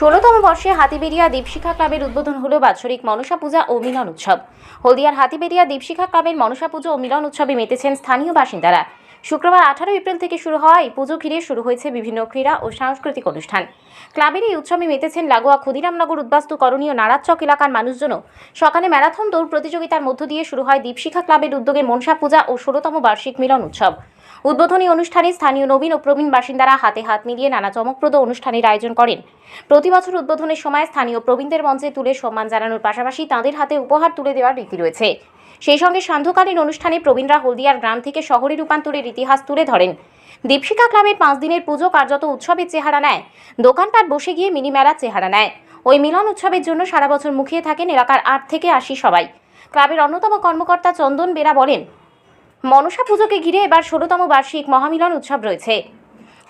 ষোলোতম বর্ষে হাতিবেড়িয়া দীপশিখা ক্লাবের উদ্বোধন হলো বাৎসরিক মনসা পূজা ও মিলন উৎসব। হলদিয়ার হাতিবেড়িয়া দীপশিখা ক্লাবের মনসা পুজো ও মিলন উৎসবে মেতেছেন স্থানীয় বাসিন্দারা। শুক্রবার আঠারো এপ্রিল থেকে শুরু হওয়া এই পুজো ঘিরে শুরু হয়েছে বিভিন্ন ক্রীড়া ও সাংস্কৃতিক অনুষ্ঠান। ক্লাবের এই উৎসবে মেতেছেন লাগোয়া ক্ষুদিরামনগর উদ্বাস্তু করণীয় নারাজচক এলাকার মানুষজনও। সকালে ম্যারাথন দৌড় প্রতিযোগিতার মধ্য দিয়ে শুরু হয় দীপশিখা ক্লাবের উদ্যোগে মনসা পূজা ও ষোলোতম বার্ষিক মিলন উৎসব। উদ্বোধনী অনুষ্ঠানে স্থানীয় নবীন ও প্রবীণ বাসিন্দারা হাতে হাত মিলিয়ে নানা চমকপ্রদ অনুষ্ঠানের আয়োজন করেন। প্রতি বছর উদ্বোধনের সময় স্থানীয় প্রবীণদের মঞ্চে তুলে সম্মান জানানোর পাশাপাশি তাঁদের হাতে উপহার তুলে দেওয়ার রীতি রয়েছে। সেই সঙ্গে সান্ধ্যকালীন অনুষ্ঠানে প্রবীণরা হলদিয়ার গ্রাম থেকে শহরে রূপান্তরের ইতিহাস তুলে ধরেন। দীপশিকা ক্লাবের পাঁচ দিনের পুজো কার্যত উৎসবের চেহারা নেয়। দোকানপাট বসে গিয়ে মিনি মেলার চেহারা নেয়। ওই মিলন উৎসবের জন্য সারা বছর মুখিয়ে থাকেন এলাকার আট থেকে আশি সবাই। ক্লাবের অন্যতম কর্মকর্তা চন্দন বেরা বলেন, মনসা পুজোকে ঘিরে এবার ষোলোতম বার্ষিক মহামিলন উৎসব রয়েছে।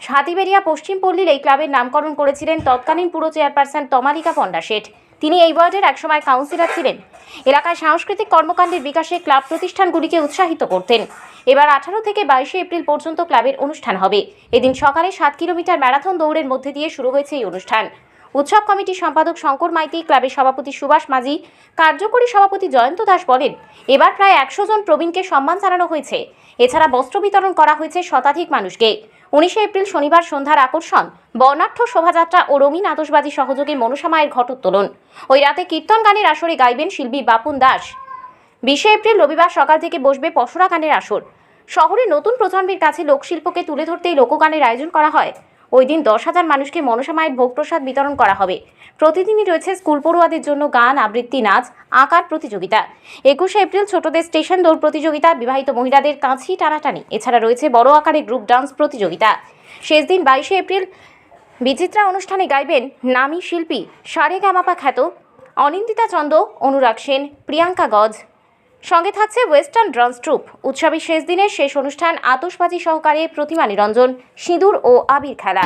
হাতিবেরিয়া পশ্চিম পল্লীর এই ক্লাবের নামকরণ করেছিলেন তৎকালীন পুরো চেয়ারপারসন তমালিকা পণ্ডা শেঠ। তিনি এই ওয়ার্ডের একসময় কাউন্সিলর ছিলেন। এলাকায় সাংস্কৃতিক কর্মকাণ্ডের বিকাশে ক্লাব প্রতিষ্ঠানগুলিকে উৎসাহিত করতেন। এবার আঠারো থেকে বাইশে এপ্রিল পর্যন্ত ক্লাবের অনুষ্ঠান হবে। এদিন সকালে সাত কিলোমিটার ম্যারাথন দৌড়ের মধ্যে দিয়ে শুরু হয়েছে এই অনুষ্ঠান। উৎসব কমিটির সম্পাদক শঙ্কর মাইতি, ক্লাবের সভাপতি সুভাষ মাঝি, কার্যকরী সভাপতি জয়ন্ত দাস বলেন, এবার প্রায় একশো জন প্রবীণকে সম্মান জানানো হয়েছে। এছাড়া বস্ত্র বিতরণ করা হয়েছে শতাধিক মানুষকে। উনিশে এপ্রিল শনিবার সন্ধ্যার আকর্ষণ, বর্ণাঢ্য শোভাযাত্রা ও রঙিন আতসবাজি সহযোগে মনসামায়ের ঘটোত্তোলন ওই রাতে কীর্তন গানের আসরে গাইবেন শিল্পী বাপুন দাস। বিশে এপ্রিল রবিবার সকাল থেকে বসবে পশরা গানের আসর। শহরে নতুন প্রজন্মের কাছে লোকশিল্পকে তুলে ধরতেই লোকগানের আয়োজন করা হয়। ওই দিন দশ হাজার মানুষকে মনসা মায়ের ভোগ প্রসাদ বিতরণ করা হবে। প্রতিদিনই রয়েছে স্কুল পড়ুয়াদের জন্য গান, আবৃত্তি, নাচ, আঁকার প্রতিযোগিতা। একুশে এপ্রিল ছোটদের স্টেশন দৌড় প্রতিযোগিতা, বিবাহিত মহিলাদের কাঁচি টানাটানি। এছাড়া রয়েছে বড় আকারে গ্রুপ ডান্স প্রতিযোগিতা। শেষ দিন বাইশে এপ্রিল বিচিত্রা অনুষ্ঠানে গাইবেন নামী শিল্পী সারে গামাপা খ্যাত অনিন্দিতা চন্দ, অনুরাগ সেন, প্রিয়াঙ্কা গজ সঙ্গে থাকছে ওয়েস্টার্ন ড্রান্স ট্রুপ। উৎসবের শেষ দিনের শেষ অনুষ্ঠান আতসবাজি সহকারে প্রতিমা নিরঞ্জন, সিঁদুর ও আবির খেলা।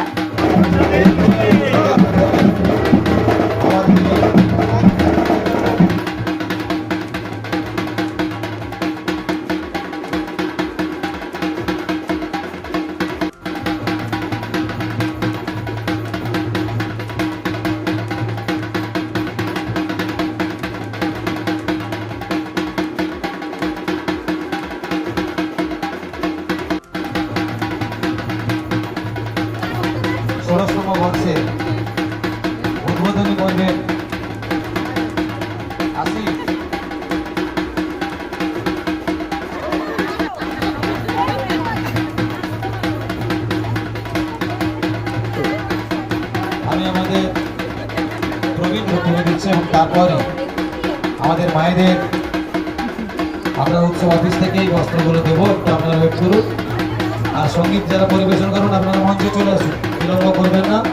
তারপরে আমাদের মায়েদের আমরা উৎসব অফিস থেকেই বস্ত্রগুলো দেবো একটু আপনারা ওয়েট করুন। আর সংগীত যারা পরিবেশন করুন আপনারা মঞ্চে চলে আসুন। বিলম্ব করবেন না।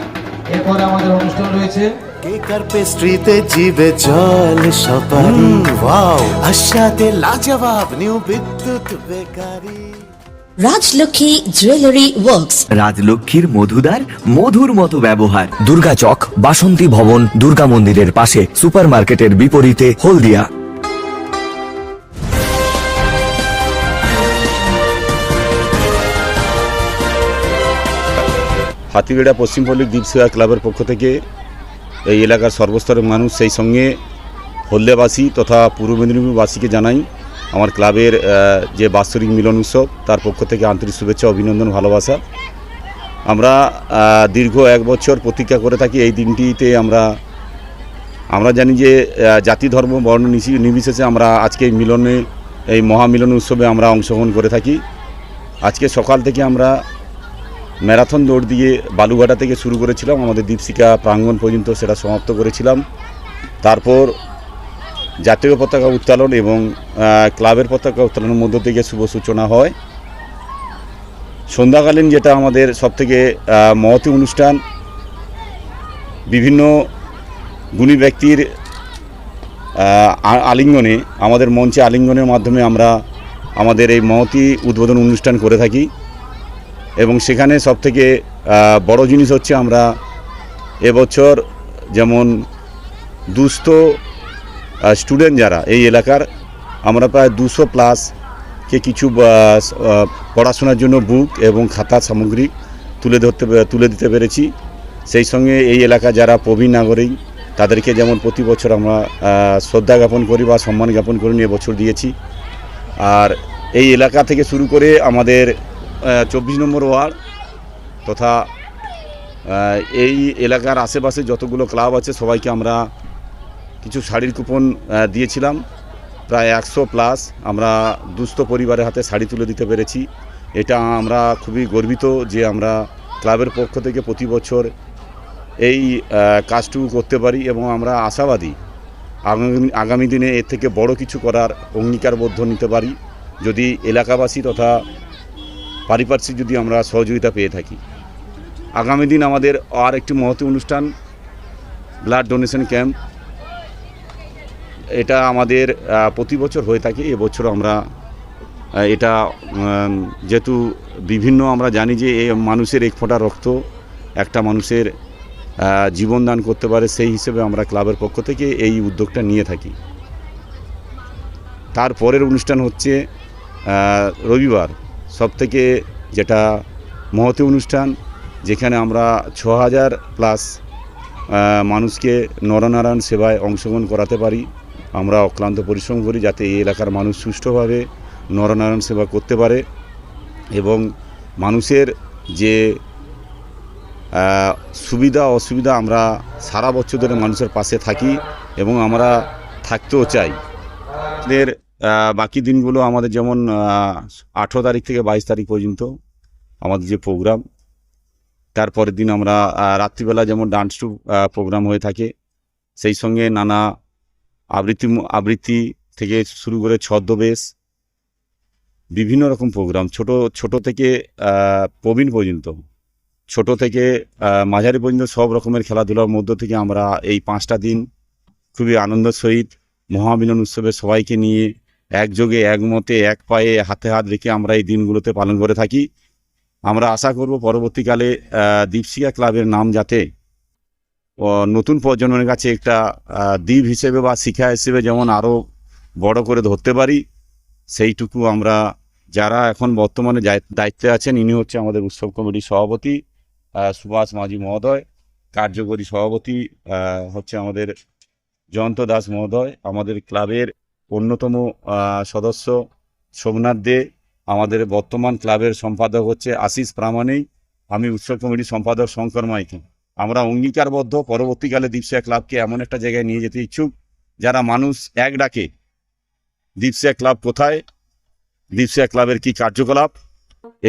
এরপরে আমাদের অনুষ্ঠান রয়েছে। কেকার পেস্ট্রিতে জিবে জল সপারি? ওয়াও। আশাতে লাজবাব new Bidyut bakery. Rajlakshmi jewellery works রাজলক্ষ্মীর মধুদার মধুর মতো ব্যবহার। দুর্গা চক বাসন্তী ভবন দুর্গা মন্দিরের পাশে সুপারমার্কেটের বিপরীতে হলদিয়া। হাতিবেড়া পশ্চিমপল্লী দ্বীপসেবা ক্লাবের পক্ষ থেকে এই এলাকার সর্বস্তরের মানুষ সেই সঙ্গে হলদিয়াবাসী তথা পূর্ব মেদিনীপুরবাসীকে জানাই আমার ক্লাবের যে বাৎসরিক মিলন উৎসব, তার পক্ষ থেকে আন্তরিক শুভেচ্ছা অভিনন্দন ভালোবাসা। আমরা দীর্ঘ এক বছর প্রতীক্ষা করে থাকি এই দিনটিতে আমরা আমরা জানি যে জাতি, ধর্ম, বর্ণ নির্বিশেষে আমরা আজকে এই মিলনে, এই মহামিলন উৎসবে আমরা অংশগ্রহণ করে থাকি। আজকে সকাল থেকে আমরা ম্যারাথন দৌড় দিয়ে বালুঘাটা থেকে শুরু করেছিলাম। আমাদের দীপশিকা প্রাঙ্গণ পর্যন্ত সেটা সমাপ্ত করেছিলাম। তারপর জাতীয় পতাকা উত্তোলন এবং ক্লাবের পতাকা উত্তোলনের মধ্য থেকে শুভ সূচনা হয়। সন্ধ্যাকালীন যেটা আমাদের সবথেকে মহতি অনুষ্ঠান, বিভিন্ন গুণী ব্যক্তির আলিঙ্গনে, আমাদের মঞ্চে আলিঙ্গনের মাধ্যমে আমরা আমাদের এই মহতি উদ্বোধন অনুষ্ঠান করে থাকি এবং সেখানে সবথেকে বড় জিনিস হচ্ছে আমরা এবছর যেমন দুস্থ স্টুডেন্ট যারা এই এলাকার আমরা প্রায় দুশো প্লাসকে কিছু আহ, আহ, পড়াশোনার জন্য বুক এবং খাতা সামগ্রী তুলে ধরতে তুলে দিতে পেরেছি। সেই সঙ্গে এই এলাকা যারা প্রবীণ নাগরিক তাদেরকে যেমন প্রতি বছর আমরা শ্রদ্ধা জ্ঞাপন করি বা সম্মান জ্ঞাপন করি নিয়ে বছর দিয়েছি। আর এই এলাকা থেকে শুরু করে আমাদের চব্বিশ নম্বর ওয়ার্ড তথা এই এলাকার আশেপাশে যতগুলো ক্লাব আছে সবাইকে আমরা কিছু শাড়ির কুপন দিয়েছিলাম। প্রায় একশো প্লাস আমরা দুস্থ পরিবারের হাতে শাড়ি তুলে দিতে পেরেছি। এটা আমরা খুবই গর্বিত যে আমরা ক্লাবের পক্ষ থেকে প্রতি বছর এই কাজটুকু করতে পারি এবং আমরা আশাবাদী আগামী আগামী দিনে এর থেকে বড় কিছু করার অঙ্গীকারবদ্ধ নিতে পারি। যদি এলাকাবাসী তথা পারিপার্শ্বিক যদি আমরা সহযোগিতা পেয়ে থাকি। আগামী দিন আমাদের আর একটি মহতি অনুষ্ঠান, ব্লাড ডোনেশন ক্যাম্প। এটা আমাদের প্রতি বছর হয়ে থাকে এবছর আমরা এটা যেহেতু বিভিন্ন আমরা জানি যে এই মানুষের এক ফোঁটা রক্ত একটা মানুষের আহ, জীবন দান করতে পারে সেই হিসেবে আমরা ক্লাবের পক্ষ থেকে এই উদ্যোগটা নিয়ে থাকি। তারপরের অনুষ্ঠান হচ্ছে রবিবার সবথেকে যেটা মহতি অনুষ্ঠান যেখানে আমরা ছ হাজার প্লাস মানুষকে নরনারায়ণ সেবায় অংশগ্রহণ করাতে পারি। আমরা অক্লান্ত পরিশ্রম করি যাতে এই এলাকার মানুষ সুষ্ঠুভাবে নরনারায়ণ সেবা করতে পারে এবং মানুষের যে সুবিধা অসুবিধা আমরা সারা বছর ধরে মানুষের পাশে থাকি এবং আমরা থাকতেও চাই। এর বাকি দিনগুলো আমাদের যেমন আঠেরো তারিখ থেকে বাইশ তারিখ পর্যন্ত আমাদের যে প্রোগ্রাম তারপরের দিন আমরা রাত্রিবেলা যেমন ডান্স টু প্রোগ্রাম হয়ে থাকে, সেই সঙ্গে নানা আবৃত্তি আবৃত্তি থেকে শুরু করে ছদ্মবেশ, বিভিন্ন রকম প্রোগ্রাম ছোট ছোট থেকে প্রবীণ পর্যন্ত। ছোট থেকে মাঝারি পর্যন্ত সব রকমের খেলাধুলার মধ্য থেকে আমরা এই পাঁচটা দিন খুবই আনন্দের সহিত মহামিলন উৎসবে সবাইকে নিয়ে একযোগে, একমতে, এক পায়ে হাতে হাত রেখে আমরা এই দিনগুলোতে পালন করে থাকি। আমরা আশা করব পরবর্তীকালে দীপশিকা ক্লাবের নাম যাতে নতুন প্রজন্মের কাছে একটা দ্বীপ হিসেবে বা শিক্ষা হিসেবে যেমন আরও বড় করে ধরতে পারি, সেইটুকু আমরা, যারা এখন বর্তমানে দায়িত্বে আছেন, ইনি হচ্ছে আমাদের উৎসব কমিটির সভাপতি সুভাষ মাঝি মহোদয়, কার্যকরী সভাপতি হচ্ছে আমাদের জয়ন্ত দাস মহোদয়, আমাদের ক্লাবের অন্যতম সদস্য সোমনাথ দে, আমাদের বর্তমান ক্লাবের সম্পাদক হচ্ছে আশিস প্রামাণিক, আমি উৎসব কমিটির সম্পাদক শঙ্কর মাইতি। আমরা অঙ্গীকারবদ্ধ। পরবর্তীকালে দীপসিয়া ক্লাবকে এমন একটা জায়গায় নিয়ে যেতে ইচ্ছুক, যারা মানুষ এক ডাকে দীপসিয়া ক্লাব কোথায়? দীপসিয়া ক্লাবের কি কার্যকলাপ?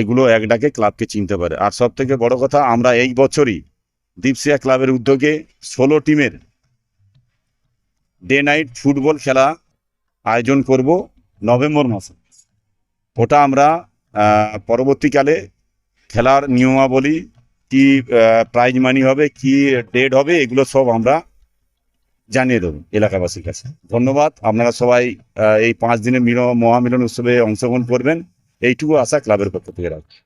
এগুলো এক ডাকে ক্লাবকে চিনতে পারে। আর সব থেকে বড় কথা, আমরা এই বছরই দীপসিয়া ক্লাবের উদ্যোগে ষোলো টিমের ডে নাইট ফুটবল খেলা আয়োজন করব নভেম্বর মাসে। ওটা আমরা পরবর্তীকালে খেলার নিয়মাবলী কি প্রাইজ মানি হবে কি ডেট হবে এগুলো সব আমরা জানিয়ে দেবো এলাকাবাসীর কাছে ধন্যবাদ আপনারা সবাই আহ, এই পাঁচ দিনের মিল মহামিলন উৎসবে অংশগ্রহণ করবেন এইটুকু আশা ক্লাবের পক্ষ থেকে রাখছি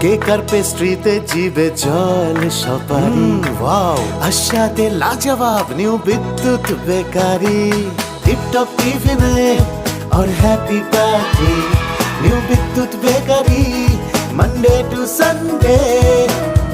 কেকার পেস্ট্রিতে জিবে জল সপারি ওয়াও আশাতে লাজবাব নিউ বিদ্যুৎ বেকারি টিপটপ টিফিনে और happy party new Bidyut bakery Monday to Sunday